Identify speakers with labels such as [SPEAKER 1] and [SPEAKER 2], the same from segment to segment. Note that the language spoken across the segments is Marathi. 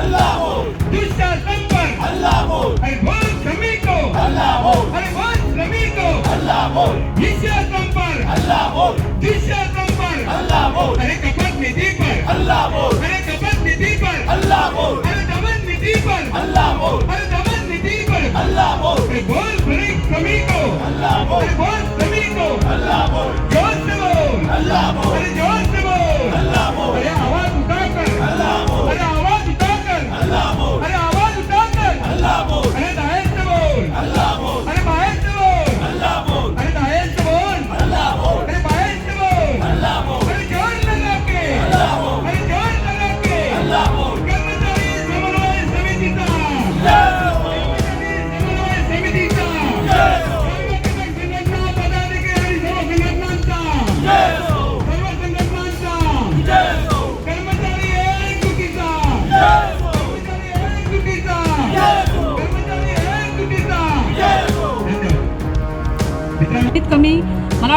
[SPEAKER 1] अल्लाह बोल
[SPEAKER 2] दुशासन पर
[SPEAKER 1] अल्लाह बोल
[SPEAKER 2] अरे बोल श्रमिको
[SPEAKER 1] अल्लाह बोल
[SPEAKER 2] अरे बोल श्रमिको
[SPEAKER 1] अल्लाह बोल
[SPEAKER 2] दुशासन पर
[SPEAKER 1] अल्लाह बोल
[SPEAKER 2] दुशासन पर
[SPEAKER 1] अल्लाह बोल
[SPEAKER 2] अरे कपट निधि पर
[SPEAKER 1] अल्लाह बोल
[SPEAKER 2] अरे कपट निधि पर
[SPEAKER 1] अल्लाह बोल
[SPEAKER 2] अरे दमन निधि पर
[SPEAKER 1] अल्लाह बोल
[SPEAKER 2] अरे दमन निधि पर
[SPEAKER 1] अल्लाह बोल
[SPEAKER 2] अरे बोल श्रमिक श्रमिको
[SPEAKER 1] अल्लाह बोल
[SPEAKER 2] अरे बोल श्रमिको
[SPEAKER 1] अल्लाह बोल
[SPEAKER 2] जोर से बोल
[SPEAKER 1] अल्लाह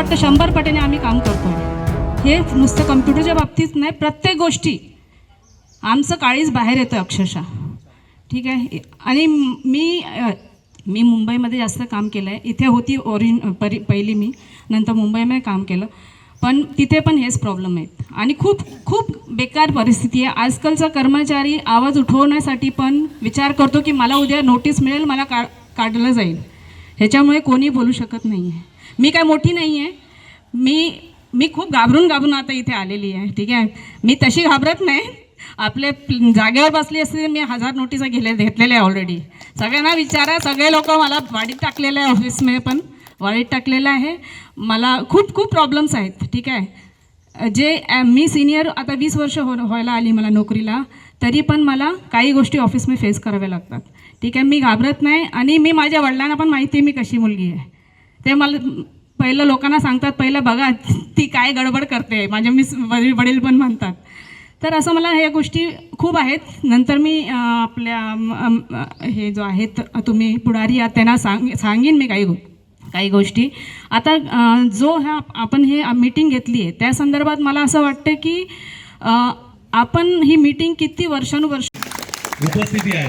[SPEAKER 3] वाटतं शंभर पटीने आम्ही काम करतो. हे नुसतं कम्प्युटरच्या बाबतीत नाही प्रत्येक गोष्टी. आमचं काळीच बाहेर येतं अक्षरशः. ठीक आहे? आणि मी मी मुंबईमध्ये जास्त काम केलं आहे इथे होती ओरिन परी पहिली मी. नंतर मुंबईमध्ये काम केलं. पण तिथे पण हेच प्रॉब्लेम आहेत. आणि खूप खूप बेकार परिस्थिती आहे. आजकालचा कर्मचारी आवाज उठवण्यासाठी पण विचार करतो की मला उद्या नोटीस मिळेल मला का काढलं जाईल. ह्याच्यामुळे कोणी बोलू शकत नाही आहे मी काय मोठी नाही आहे. मी मी खूप घाबरून घाबरून आता इथे आलेली आहे ठीक आहे? मी तशी घाबरत नाही. आपले जागेवर बसली असते मी हजार नोटिसा घेले घेतलेल्या आहे ऑलरेडी सगळ्यांना विचारा सगळे लोक मला वाढीत टाकलेले आहे ऑफिसमध्ये पण वाढीत टाकलेलं आहे. मला खूप खूप प्रॉब्लेम्स आहेत ठीक आहे? जे मी सिनियर आता वीस वर्ष हो व्हायला आली मला नोकरीला तरी पण मला काही गोष्टी ऑफिसमध्ये फेस कराव्या लागतात. ठीक आहे? मी घाबरत नाही आणि मी माझ्या वडिलांना पण माहिती आहे मी कशी मुलगी आहे. ते मला पहिलं लोकांना सांगतात पहिलं बघा ती काय गडबड करते. माझे मिस वडील वडील पण म्हणतात. तर असं मला ह्या गोष्टी खूप आहेत. नंतर मी आपल्या हे जो आहेत तुम्ही पुढारी आहात त्यांना सांग सांगेन मी काही गो काही गोष्टी. आता जो ह्या आपण हे मीटिंग घेतली आहे त्या संदर्भात मला असं वाटतं की आपण ही मीटिंग किती वर्षानुवर्ष
[SPEAKER 4] उपस्थिती आहे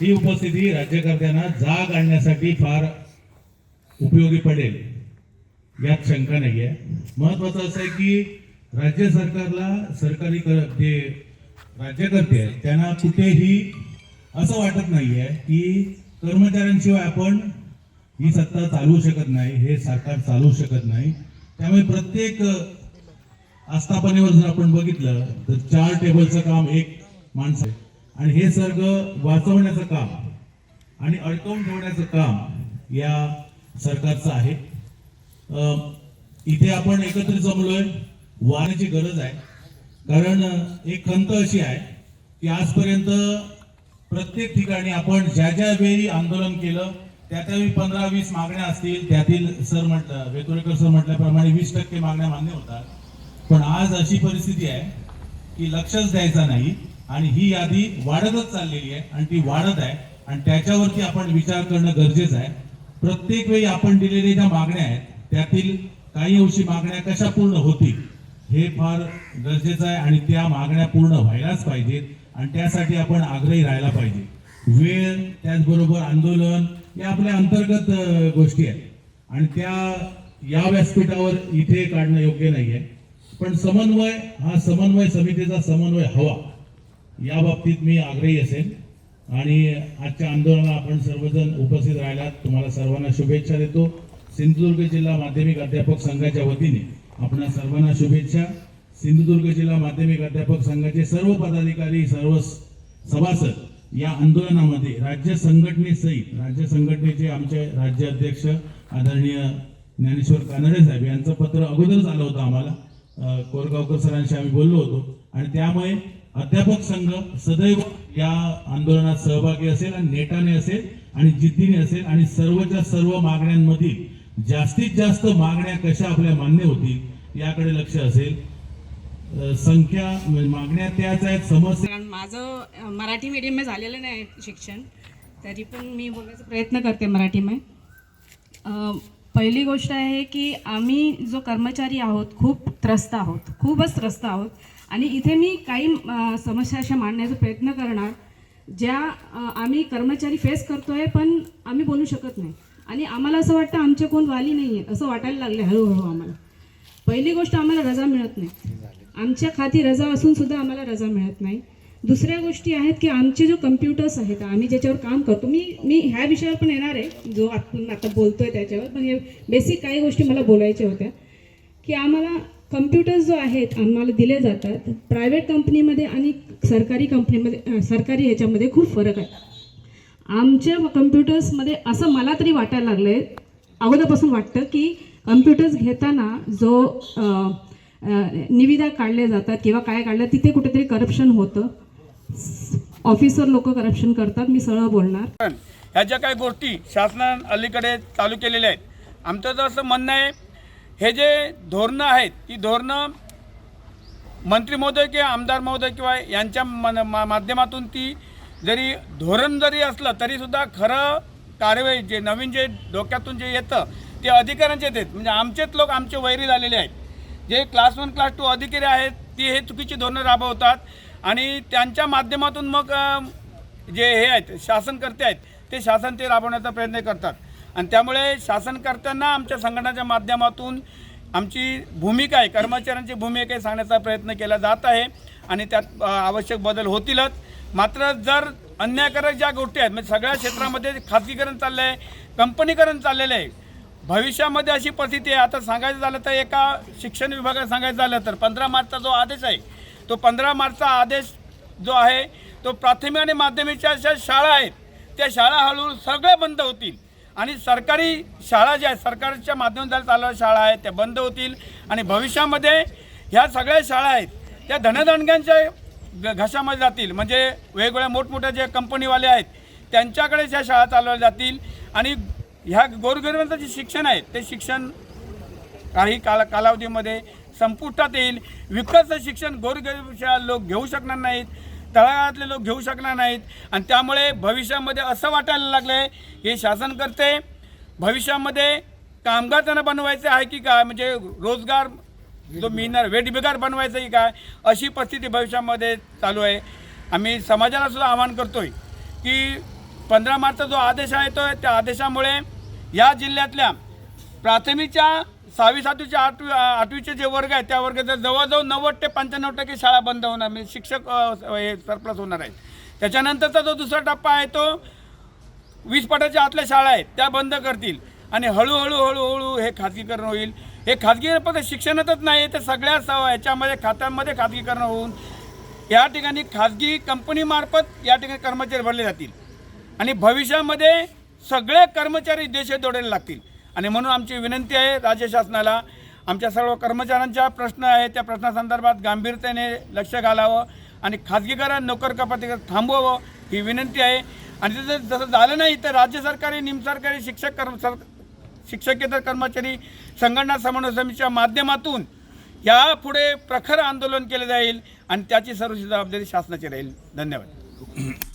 [SPEAKER 4] ही उपस्थिती राज्यकर्त्यांना जाग आणण्यासाठी फार उपयोगी पडेल यात शंका नाही आहे महत्वाचं असं आहे की राज्य सरकारला सरकारी कर- जे राज्यकर्ते आहेत त्यांना कुठेही असं वाटत नाही आहे की कर्मचाऱ्यांशिवाय आपण ही सत्ता चालवू शकत नाही हे सरकार चालवू शकत नाही. त्यामुळे प्रत्येक आस्थापनेवर जर आपण बघितलं तर चार टेबलचं काम एक माणसं आहे आणि हे सगळं वाचवण्याचं काम आणि अडकवून ठेवण्याचं काम या सरकारचं आहे. इथे आपण एकत्र जमलोय. वाहण्याची गरज आहे. कारण एक खंत अशी आहे की आजपर्यंत प्रत्येक ठिकाणी आपण ज्या ज्या वेळी आंदोलन केलं त्या त्यावेळी पंधरा वीस मागण्या असतील. त्यातील सर म्हटलं वेतुळेकर सर म्हटल्याप्रमाणे वीस टक्के मागण्या मान्य होतात. पण आज अशी परिस्थिती आहे की लक्षच द्यायचा नाही आणि ही यादी वाढतच चाललेली आहे आणि ती वाढत आहे आणि त्याच्यावरती आपण विचार करणं गरजेचं आहे. प्रत्येक वेळी आपण दिलेल्या ज्या मागण्या आहेत त्यातील काही अंशी मागण्या कशा पूर्ण होतील हे फार गरजेचं आहे आणि त्या मागण्या पूर्ण व्हायलाच पाहिजेत आणि त्यासाठी आपण आग्रही राहायला पाहिजे. वेळ त्याचबरोबर आंदोलन या आपल्या अंतर्गत गोष्टी आहेत. आणि त्या या व्यासपीठावर इथे काढणं योग्य नाही आहे पण समन्वय हा समन्वय समितीचा समन्वय हवा. या बाबतीत मी आग्रही असेल आणि आजच्या आंदोलनाला आपण सर्वजण उपस्थित राहिलात. तुम्हाला सर्वांना शुभेच्छा देतो. सिंधुदुर्ग जिल्हा माध्यमिक अध्यापक संघाच्या वतीने आपणा सर्वांना शुभेच्छा. सिंधुदुर्ग जिल्हा माध्यमिक अध्यापक संघाचे सर्व पदाधिकारी सर्व सभासद या आंदोलनामध्ये राज्य संघटनेसहित राज्य संघटनेचे आमचे राज्य अध्यक्ष आदरणीय ज्ञानेश्वर कानडे साहेब यांचं पत्र अगोदरच आलं होतं आम्हाला. कोरगावकर सरांशी आम्ही बोललो होतो. आणि त्यामुळे अध्यापक संघ सदैव या आंदोलनात सहभागी असेल आणि नेटाने असेल आणि जिद्दीने असेल आणि सर्वच्या सर्व मागण्यांमधील जास्तीत जास्त मागण्या कशा आपल्या मान्य होतील याकडे लक्ष असेल. संख्या म्हणजे मागण्या त्याच आहेत समस्या
[SPEAKER 3] कारण माझं मराठी मीडियममध्ये झालेलं नाही शिक्षण. तरी पण मी बोलण्याचा प्रयत्न करते मराठीमध्ये पहिली गोष्ट आहे की आम्ही जो कर्मचारी आहोत खूप त्रस्त आहोत. खूपच त्रस्त आहोत. आणि इथे मी काही समस्या अशा मांडण्याचा प्रयत्न करणार ज्या आम्ही कर्मचारी फेस करतोय पण आम्ही बोलू शकत नाही. आणि आम्हाला असं वाटतं आमचे कोण वाली नाही आहे असं वाटायला लागले हळूहळू आम्हाला. पहिली गोष्ट आम्हाला रजा मिळत नाही. आमच्या खाती रजा असून सुद्धा आम्हाला रजा मिळत नाही. दुसऱ्या गोष्टी आहेत की आमचे जो कम्प्युटर्स आहेत आम्ही ज्याच्यावर काम करतो मी मी ह्या विषयावर पण येणार आहे जो आपण आता बोलतोय त्याच्यावर पण हे बेसिक काही गोष्टी मला बोलायच्या होत्या की आम्हाला कम्प्युटर्स जो आहेत आम्हाला दिले जातात. प्रायव्हेट कंपनीमध्ये आणि सरकारी कंपनीमध्ये सरकारी ह्याच्यामध्ये खूप फरक आहे. आमच्या कम्प्युटर्समध्ये असं मला तरी वाटायला लागलं आहे अगोदरपासून वाटतं की कम्प्युटर्स घेताना जो निविदा काढल्या जातात किंवा काय काढल्या तिथे कुठेतरी करप्शन होतं. ऑफिसर लोक करप्शन करतात मी सरळ बोलणार.
[SPEAKER 5] ह्या ज्या काही गोष्टी शासनानं अलीकडे चालू केलेल्या आहेत आमचं जर असं म्हणणं आहे हे जे धोरणं आहेत ही धोरणं मंत्री महोदय किंवा आमदार महोदय किंवा यांच्या मन- मा- माध्यमातून ती जरी धोरण जरी असलं तरीसुद्धा खरं कार्यवाही जे नवीन जे डोक्यातून जे येतं ते अधिकाऱ्यांचे देत म्हणजे आमचेच लोक आमचे वैरी झालेले आहेत. जे क्लास वन क्लास टू अधिकारी आहेत ते हे चुकीची धोरणं राबवतात आणि त्यांच्या माध्यमातून मग जे हे आहेत शासनकर्ते आहेत ते शासन ते राबवण्याचा प्रयत्न करतात. आणि त्यामुळे शासनकर्त्यांना आमच्या संघटनाच्या माध्यमातून आमची भूमिका आहे कर्मचाऱ्यांची भूमिका आहे सांगण्याचा प्रयत्न केला जात आहे आणि त्यात आवश्यक बदल होतीलच. मात्र जर अन्यायकारक ज्या गोष्टी आहेत म्हणजे सगळ्या क्षेत्रामध्ये खाजगीकरण चाललं आहे कंपनीकरण चाललेलं आहे भविष्यामध्ये अशी परिस्थिती आहे. आता सांगायचं झालं तर एका शिक्षण विभागात सांगायचं झालं तर पंधरा मार्चचा जो आदेश आहे तो पंधरा मार्चचा आदेश जो आहे तो प्राथमिक आणि माध्यमिकच्या ज्या शाळा आहेत त्या शाळा हळूहळू सगळ्या बंद होतील. आणि सरकारी शाळा ज्या आहेत सरकारच्या माध्यमातून चालणाऱ्या शाळा आहेत त्या बंद होतील. आणि भविष्यामध्ये ह्या सगळ्या शाळा आहेत त्या धनदानग्यांच्या घशामध्ये जातील. म्हणजे वेगवेगळ्या मोठमोठ्या जे कंपनीवाले आहेत त्यांच्याकडे ह्या शाळा चालवल्या जातील. आणि ह्या गोरगरिबांचं जे शिक्षण आहे ते शिक्षण काही काला कालावधीमध्ये संपुष्टात येईल. विकतचं शिक्षण गोरगरीब लोक घेऊ शकणार नाहीत. तळागाळातले लोक घेऊ शकणार नाहीत. आणि त्यामुळे भविष्यामध्ये असं वाटायला लागलं आहे हे शासन करते भविष्यामध्ये कामगार त्यांना बनवायचं आहे की काय? म्हणजे रोजगार जो मिळणार वेठबिगार बनवायचं की काय? अशी परिस्थिती भविष्यामध्ये चालू आहे. आम्ही समाजाला सुद्धा आवाहन करतोय की पंधरा मार्चचा जो आदेश आहे तो त्या आदेशामुळे या जिल्ह्यातल्या प्राथमिकच्या सहावी सातवीच्या आठवी आठवीचे जे वर्ग आहेत त्या वर्गात जवळजवळ नव्वद ते पंच्याण्णव टक्के शाळा बंद होणार म्हणजे शिक्षक हे सरप्लस होणार आहेत. त्याच्यानंतरचा जो दुसरा टप्पा आहे तो वीस पटाच्या आतल्या शाळा आहेत त्या बंद करतील. आणि हळूहळू हळूहळू हे खाजगीकरण होईल. हे खाजगी फक्त शिक्षणातच नाही तर सगळ्या स याच्यामध्ये खात्यांमध्ये खाजगीकरण होऊन या ठिकाणी खाजगी कंपनीमार्फत या ठिकाणी कर्मचारी भरले जातील. आणि भविष्यामध्ये सगळे कर्मचारी देशात जोडायला लागतील. आणि म्हणून आमची विनंती आहे राज्य शासनाला आमच्या सर्व कर्मचाऱ्यांच्या प्रश्न आहे त्या प्रश्नासंदर्भात गांभीरतेने लक्ष घालावं आणि खाजगीकरण नोकर कपाती थांबवावं ही विनंती आहे. आणि जसं जसं झालं नाही तर राज्य सरकारी निमसरकारी शिक्षक कर्म सर शिक्षकेतर कर्मचारी संघटना समन्वय समितीच्या माध्यमातून या पुढे प्रखर आंदोलन केलं जाईल आणि त्याची सर्व जबाबदारी शासनाची राहील. धन्यवाद.